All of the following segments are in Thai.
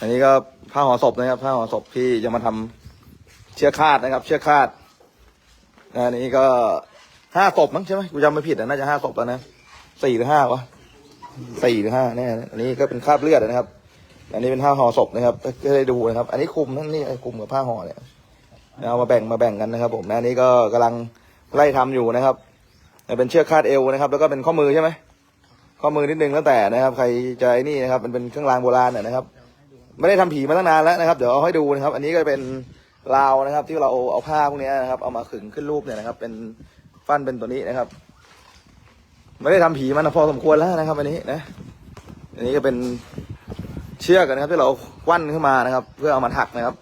อันนี้ก็ผ้าห่อศพนะครับผ้าห่อศพที่จะมาทำเชือกคาดนะครับ เชือกคาดอันนี้ก็ห้าศพมั้งใช่ไหมกูจำไม่ผิดนะน่าจะห้าศพแล้วนะสี่หรือห้าวะสี่หรือห้าแน่อันนี้ก็เป็นคราบเลือดนะครับ อันนี้เป็นผ้าห่อศพนะครับก็ได้ดูนะครับ อันนี้คลุมนั่นนี่คลุมกับผ้าห่อเนี่ยเอามาแบ่งมาแบ่งกันนะครับ ผมนะอันนี้ก็กำลังไล่ทำอยู่นะครับเป็นเชือกคาดเอวนะครับ แล้วก็เป็นข้อมือใช่ไหมข้อมือนิดนึงแล้วแต่นะครับ ใครจะไอ้นี่นะครับ มันเป็นเครื่องรางโบราณน่ะนะครับ ไม่ได้ทำผีมาตั้งนานแล้วนะครับเดี๋ยวเอาให้ดูนะครับ อันนี้ก็เป็นราวนะครับ ที่เราเอาผ้าพวกนี้นะครับ เอามาขึงขึ้นรูปเนี่ยนะครับ เป็นฟันเป็นตัวนี้นะครับ ไม่ได้ทำผีมันพอสมควรแล้วนะครับ อันนี้นะ อันนี้ก็เป็นเชือกนะครับ ที่เราควันขึ้นมานะครับ เพื่อเอามาถักนะครับ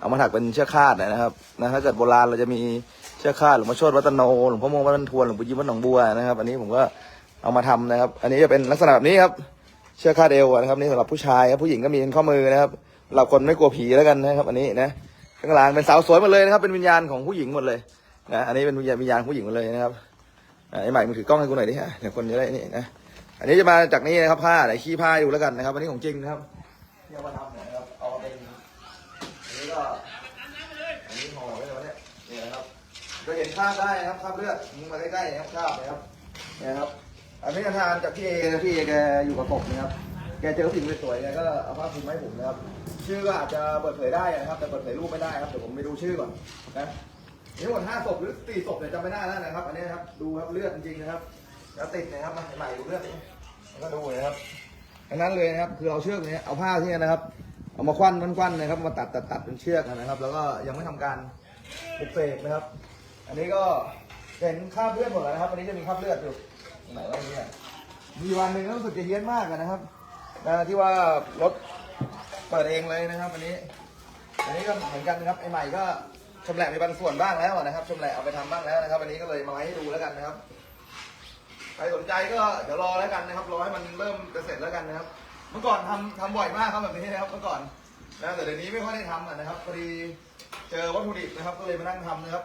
เอามาถักเป็นเชือกคาดนะครับนะถ้าเกิดโบราณเราจะมีเชือกคาดหลวงพ่อโชติวัฒโนหลวงพ่อโมงวัดนทวนหลวงปู่ยิ้มวัดหนองบัวนะครับ อันนี้ผมก็เอามาทำนะครับ อันนี้จะเป็นลักษณะแบบนี้ครับ เชือกคาดเอวนะครับนี่สำหรับผู้ชายครับผู้หญิงก็มีเป็นข้อมือนะครับสำหรับคนไม่กลัวผีแล้วกันนะครับ อันนี้นะข้างหลังเป็นสาวสวยหมดเลยนะครับ เป็นวิญญาณของผู้หญิงหมดเลยนะอันนี้เป็นวิญญาณวิญญาณผู้หญิงหมดเลยนะครับไอ้ใหม่มึงถือกล้องให้กูหน่อยดิฮะเดี๋ยวคนจะได้นี่นะอันนี้จะมาจากนี่นะครับผ้าไหนขี้ผ้าดูแล้วกันนะครับอันนี้ของจริงนะครับที่เอามาทำนะครับเอาเป็นอันนี้ก็อันนี้ห่อไว้แล้วเนี่ยนี่นะครับจะเห็นคราบได้นะครับคราบเลือดมึงมาใกล้ๆนะครับคราบนะครับเนี่ยนะครับ อันนี้ทานจากพี่เอนะพี่เอแกอยู่กับผมนะครับ แกเจอสิ่งสวยๆแกก็เอาผ้าคลุมมาให้ผมนะครับ ชื่อก็อาจจะเปิดเผยได้นะครับ แต่เปิดเผยรูปไม่ได้ครับ เดี๋ยวผมไปดูชื่อก่อนนะนี่ทั้งหมดห้าศพหรือสี่ศพเนี่ยจำไม่ได้แล้วนะครับ อันนี้นะครับ ดูครับเลือดจริงๆนะครับ แล้วติดนะครับมาใหม่ดูเลือดแล้วก็ดูนะครับอันนั้นเลยนะครับ คือเอาเชือกเนี้ยเอาผ้าที่นี่นะครับ เอามาควันมันควันนะครับ มาตัดตัดตัดเป็นเชือกนะครับ แล้วก็ยังไม่ทำการปลุกเสกนะครับ อันนี้ก็เห็นคราบเลือดหมดแล้วนะครับ อันนี้จะมีคราบเลือดอยู่ ไหนวะเนี่ยมีวันหนึ่งรู้สึกจะเฮี้ยนมากนะครับนะที่ว่ารถเปิดเองเลยนะครับอันนี้ อันนี้ก็เหมือนกันนะครับไอ้ใหม่ก็ชำแหละในบางส่วนบ้างแล้วนะครับชำแหละเอาไปทำบ้างแล้วนะครับอันนี้ก็เลยมาให้ดูแล้วกันนะครับใครสนใจก็เดี๋ยวรอแล้วกันนะครับรอให้มันเริ่มจะเสร็จแล้วกันนะครับ เมื่อก่อนทำทำบ่อยมากครับแบบนี้นะครับเมื่อก่อนนะแต่เดี๋ยวนี้ไม่ค่อยได้ทำนะครับพอดีเจอวัตถุดิบนะครับ ก็เลยมานั่งทำนะครับ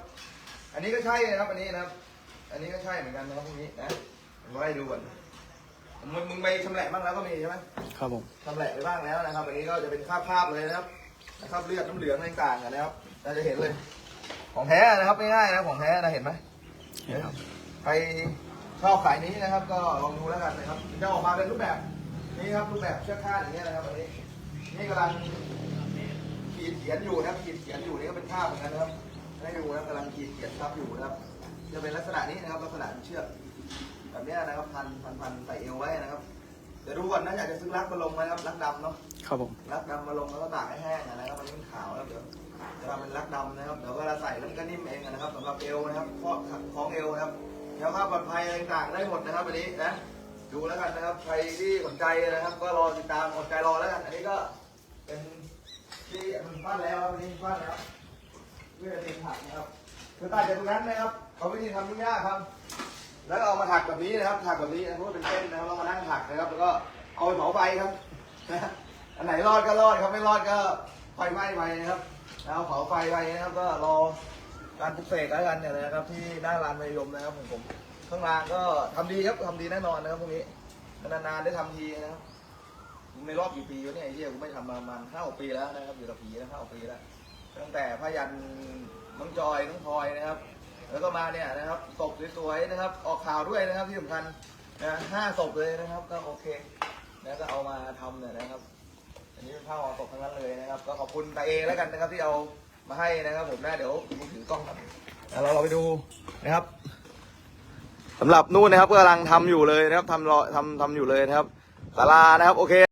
อันนี้ก็ใช่นะครับ อันนี้นะครับ อันนี้ก็ใช่เหมือนกันนะครับพวกนี้นะ ไล่ดูก่อนมึงมึงไปชำแหละบ้างแล้วก็มีใช่ไหมครับผมชำแหละไปบ้างแล้วนะครับอันนี้ก็จะเป็นคราบคราบเลยนะครับคราบเลือดน้ำเหลืองอะไรต่างๆอะนะครับเราจะเห็นเลย ของแท้นะครับง่ายๆนะของแท้นะเห็นไหมเห็นครับใครชอบสายนี้นะครับ ก็ลองดูแล้วกันนะครับจะออกมาเป็นรูปแบบนี้ครับรูปแบบเชือกคาดอย่างเงี้ยนะครับอันนี้นี่กำลังขีดเขียนอยู่นะครับขีดเขียนอยู่นี่ก็เป็นภาพเหมือนกันนะครับให้ดูนะครับกำลังขีดเขียนทับอยู่นะครับ จะเป็นลักษณะนี้นะครับลักษณะเชือก พันพันพันใส่เอวไว้นะครับ เดี๋ยวดูก่อนนะอยากจะซื้อรักมาลงไหมครับรักดำเนาะครับผมรักดำมาลงแล้วก็ตากให้แห้งอะนะครับมันเป็นขาวแล้วเดี๋ยวจะทำเป็นรักดำนะครับเดี๋ยวเวลาใส่แล้วมันก็นิ่มเองอะนะครับสำหรับเอวนะครับข้อของเอวนะครับแล้วภาพปลอดภัยอะไรต่างๆได้หมดนะครับวันนี้นะดูแล้วกันนะครับใครที่สนใจนะครับ ก็รอติดตามอดใจรอแล้วกันอันนี้ก็เป็นที่มันปั้นแล้วครับอันนี้ปั้นแล้วเพื่อจะถักนะครับคือตัดจากตรงนั้นนะครับเขาวิธีทำยุ่งยากครับ แล้วก็เอามาถักแบบนี้นะครับ ถักแบบนี้นะเพราะว่าเป็นเส้นนะครับเรามานั่งถักนะครับ แล้วก็เอาไปเผาไฟครับนะอันไหนรอดก็รอดครับ ไม่รอดก็ไฟไหม้ไปนะครับแล้วเผาไฟไปนะครับ ก็รอการปลุกเสกแล้วกันเนี่ยนะครับ ที่หน้าร้านมายมนะครับของผมข้างล่างก็ทำดีครับทำดีแน่นอนนะครับพวกนี้นานๆได้ทำทีนะครับในรอบกี่ปีวะเนี่ยไอ้เหี้ยกูไม่ทำมาประมาณห้าปีแล้วนะครับอยู่กับผีนะห้าปีแล้วตั้งแต่พยันน้องจอยน้องพลอยนะครับ แล้วก็มาเนี่ยนะครับศพสวยๆนะครับ ออกข่าวด้วยนะครับที่สำคัญนะห้าศพเลยนะครับ ก็โอเคแล้วก็เอามาทำเนี่ยนะครับ อันนี้เป็นผ้าห่อศพทั้งนั้นเลยนะครับ ก็ขอบคุณตาเอแล้วกันนะครับที่เอามาให้นะครับ ผมนะเดี๋ยวผมถือกล้องครับเราเราไปดูนะครับสำหรับนู่นนะครับก็กำลังทำอยู่เลยนะครับทำรอทำทำอยู่เลยนะครับศาลานะครับ โอเค